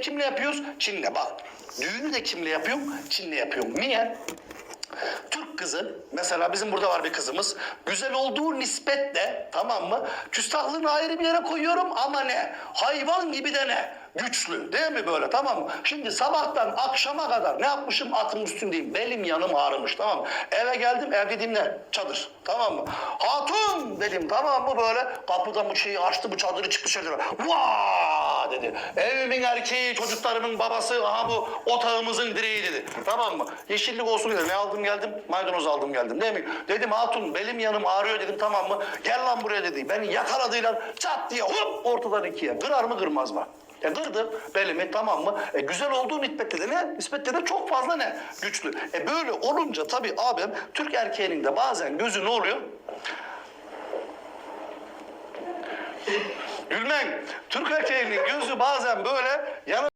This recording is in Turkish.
kimle yapıyoruz? Çin'le bak. Düğünü de kimle yapıyorum? Çin'le yapıyorum. Niye? Türk kızı mesela bizim burada var bir kızımız güzel olduğu nispetle tamam mı küstahlığını ayrı bir yere koyuyorum ama ne hayvan gibi de ne güçlü değil mi böyle tamam mı? Şimdi sabahtan akşama kadar ne yapmışım atın üstündeyim belim yanım ağrımış tamam mı? Eve geldim ev dediğim ne çadır tamam mı? Hatun dedim tamam mı böyle kapıdan bu şeyi açtı bu çadırı çıktı dışarı vaa dedi evimin erkeği çocuklarımın babası aha bu otağımızın direği dedi tamam mı? Yeşillik olsun dedi ne aldım geldim maydanoz aldım geldim değil mi? Dedim hatun belim yanım ağrıyor dedim tamam mı? Gel lan buraya dedi beni yakaladığıyla çat diye hop ortadan ikiye kırar mı kırmaz mı? Ya kırdı belimi tamam mı? E, güzel olduğu nispette de ne? Nispette de çok fazla ne? Güçlü. E böyle olunca tabii abim Türk erkeğinin de bazen gözü ne oluyor? Gülmen, Türk erkeğinin gözü bazen böyle yana